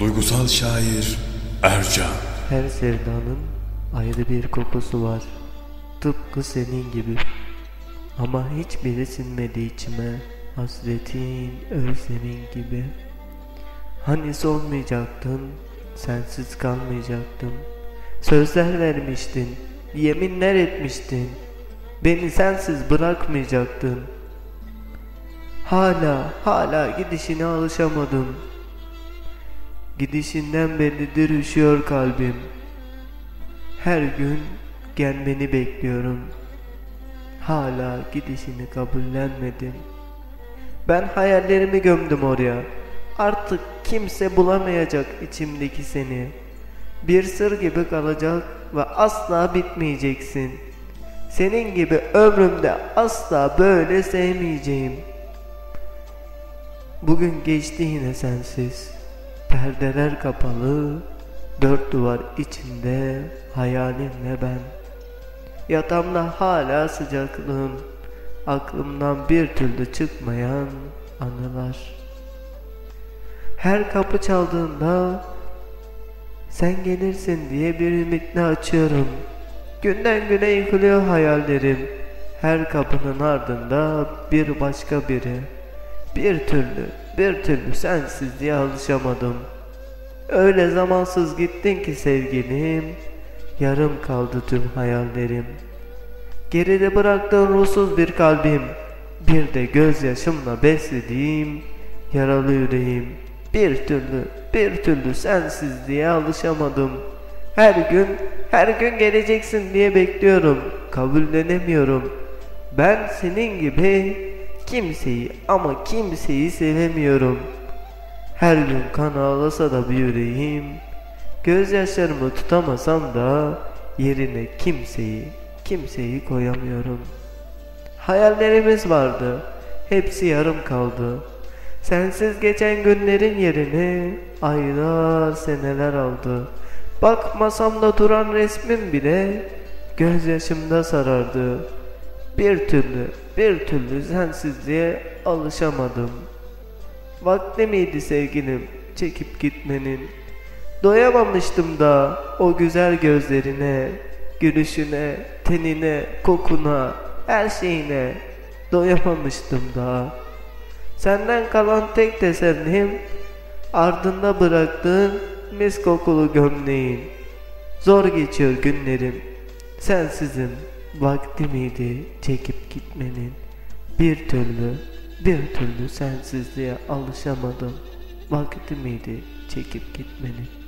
Duygusal şair Ercan Her sevdanın ayrı bir kokusu var. Tıpkı senin gibi. Ama hiçbiri sinmedi içime. Hasretin, özlemin gibi. Hani solmayacaktın, sensiz kalmayacaktım. Sözler vermiştin, yeminler etmiştin. Beni sensiz bırakmayacaktın. Hala, hala gidişine alışamadım. Gidişinden bellidir üşüyor kalbim. Her gün gelmeni bekliyorum. Hala gidişini kabullenmedim. Ben hayallerimi gömdüm oraya. Artık kimse bulamayacak içimdeki seni. Bir sır gibi kalacak ve asla bitmeyeceksin. Senin gibi ömrümde asla böyle sevmeyeceğim. Bugün geçti yine sensiz. Perdeler kapalı, dört duvar içinde hayalinle ben. Yatağımda hala sıcaklığın, aklımdan bir türlü çıkmayan anılar. Her kapı çaldığında sen gelirsin diye bir ümitle açıyorum. Günden güne yıkılıyor hayallerim. Her kapının ardında bir başka biri. Bir türlü, bir türlü sensizliğe alışamadım. Öyle zamansız gittin ki sevgilim, yarım kaldı tüm hayallerim. Geride bıraktığın ruhsuz bir kalbim, bir de gözyaşımla beslediğim yaralı yüreğim. Bir türlü, bir türlü sensizliğe alışamadım. Her gün, her gün geleceksin diye bekliyorum, kabullenemiyorum. Ben senin gibi kimseyi ama kimseyi sevemiyorum. Her gün kan ağlasa da bir yüreğim, gözyaşlarımı tutamasam da yerine kimseyi, kimseyi koyamıyorum. Hayallerimiz vardı, hepsi yarım kaldı. Sensiz geçen günlerin yerini aylar seneler aldı. Bak masamda duran resmin bile gözyaşımda sarardı. Bir türlü, bir türlü sensizliğe alışamadım. Vakti miydi sevgilim çekip gitmenin? Doyamamıştım da o güzel gözlerine, gülüşüne, tenine, kokuna, her şeyine doyamamıştım daha. Senden kalan tek tesellim ardında bıraktığın mis kokulu gömleğin. Zor geçiyor günlerim. Sensizim vakti miydi çekip gitmenin? Bir türlü, bir türlü sensizliğe alışamadım. Vakti miydi çekip gitmenin?